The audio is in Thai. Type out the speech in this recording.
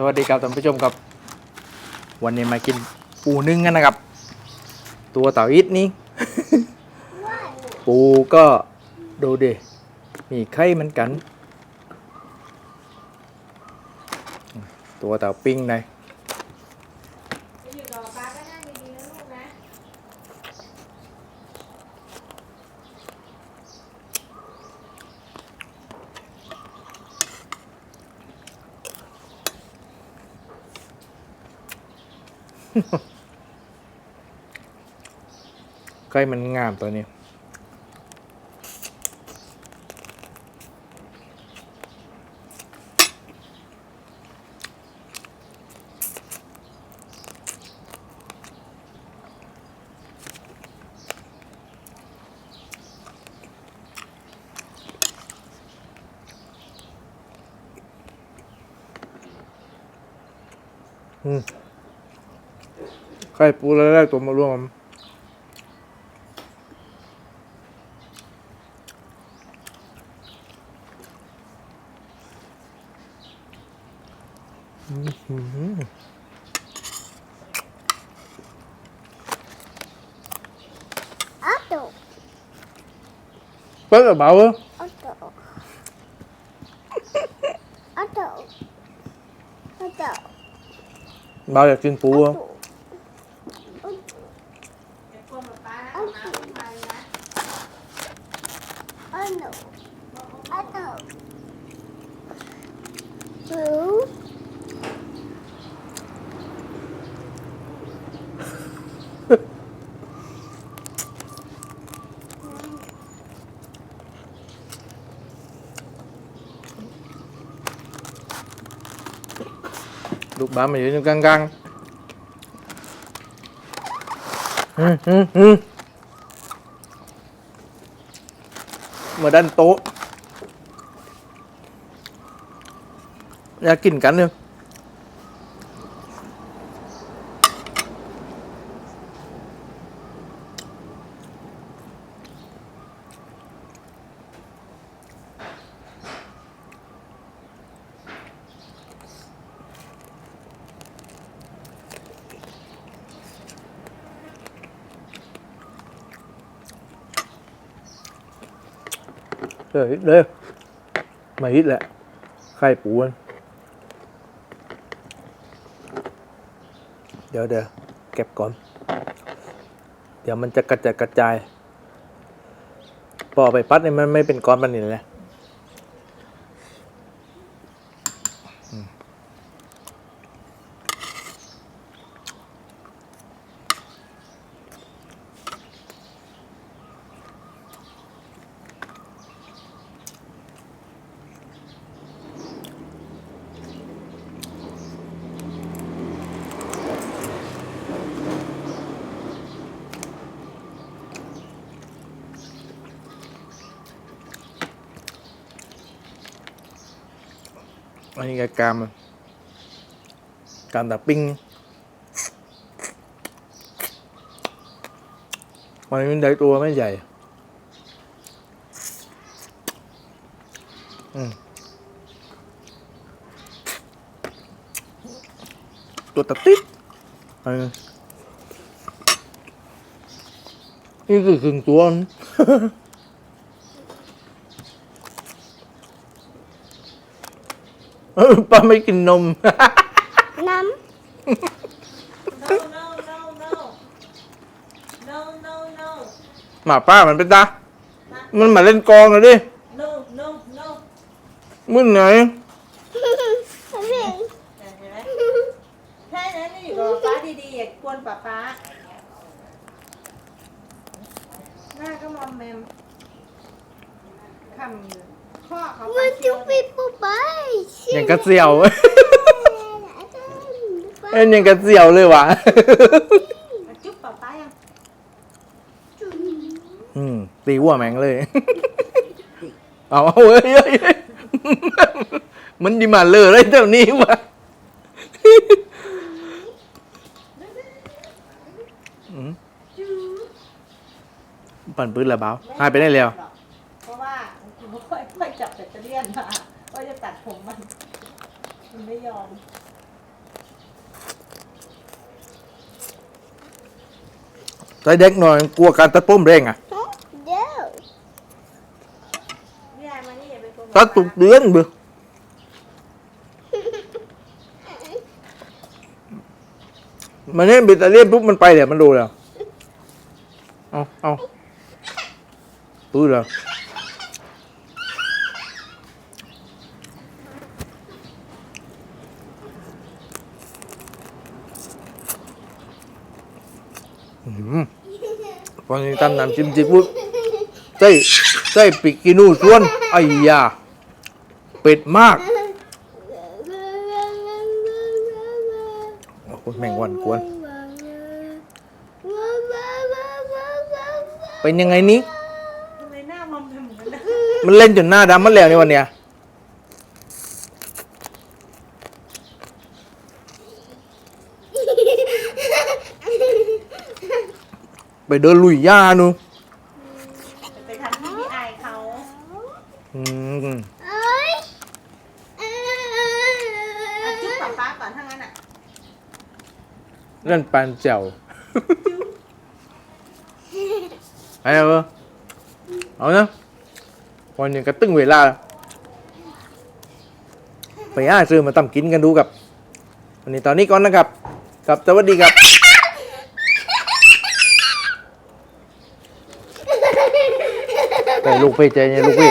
สวัสดีครับท่านผู้ชมครับ วันนี้มากินปูนึ่งกันนะครับ ตัวเต่าอิดนี้ปูก็ดูดิมีไข่เหมือนกัน ตัวเต่าปิ้งในอยู่กับป๊าก็นั่งดีๆนะลูกนะ ไข่มันงามตัวนี้อืม ไข่ปูแล้วได้ตัวมาร่วม Otto, เปิ้ลกับเบาเว้ย Otto. Otto. Otto. เบาอยากกินปูอะ Otto. เดี๋ยวกลัวป๊าป๊านะเอาน้ำลงไปนะ Otto. Otto. Blue. ลูกบ้ามาอยู่ตร มาด้านโต๊ะอยากกินกันเนี่ย เออเด้อมาฮิตแหละไข่ปูนเดี๋ยวเดี๋ยวเก็บก่อน เดี๋ยวมันจะกระจายกระจายพอไปปัดเนี่ยมันไม่เป็นก้อนมันนี่แหละ อันนี้กกามกามตาปิ้งมันมันได้ตัวไม่ใหญ่ตัวตะติดอันนี้คือครึ่งตัวมัน เออ ป้าไม่กินนม Năm. no no no no no no no หมาป้ามันเป็นตา มันมาเล่นกองเลยดิ no no no มึงไหน Cái gì? เห็นไหมใช่นะนี่อยู่กับป๊าดีๆอย่ากวนป๊าป๊าหน้าก็มอมแมมคำ ข้อเขา One, two, three, four, five. อย่างกระเสียว Six. เอ็นอย่างกระเสียวเลยวะจุ๊บป๊าป๊ายังอืมตีหัวแมงเลย เอาเอาเว้ยเฮ้ยเฮ้ยมันดีมาเลยเลยเจ้านี้วะอืมปั่นปืนละเบาหายไปได้แล้วเพราะว่าไม่ค่ อนมาว่าจะตัดผมมัน มันไม่ยอม ใจเด็กหน่อยกลัวการตัดผมแรงอะ เดยาอ่าตัดตุกเดือนเบื่อมันเนี่ยบิตาเลียนปุ๊บมันไปเดี๋ยวมันดูแล้ว เอาเอาปื้อแล้ว พอนี้ตำน้ำจิ้มจิ้มปุ๊บใส่ใส่ปิกกินูส่วนไอ้ยาเป็ดมากโอ้โหแมงวันกวน เป็นยังไงนี้ ทำไมหน้ามอมแมมเหมือนกันนะมันเล่นจนหน้าดำมันแล้วในวันเนี้ย ไปเดินลุยหญ้านูไปทำที่พี่อายเขาอืมเอ้ยอะจุ๊บป๊าป๊าก่อนถ้างั้นอะเล่นปานเจ้าไอ้เออเอาเนาะวันนี้ก็ตึงเวลา ไปหาซื้อมาตำกินกันดูกับ วันนี้ตอนนี้ก่อนนะครับกับสวัสดีครับ แต่ ลูกพี่ใจเย็นลูกพี่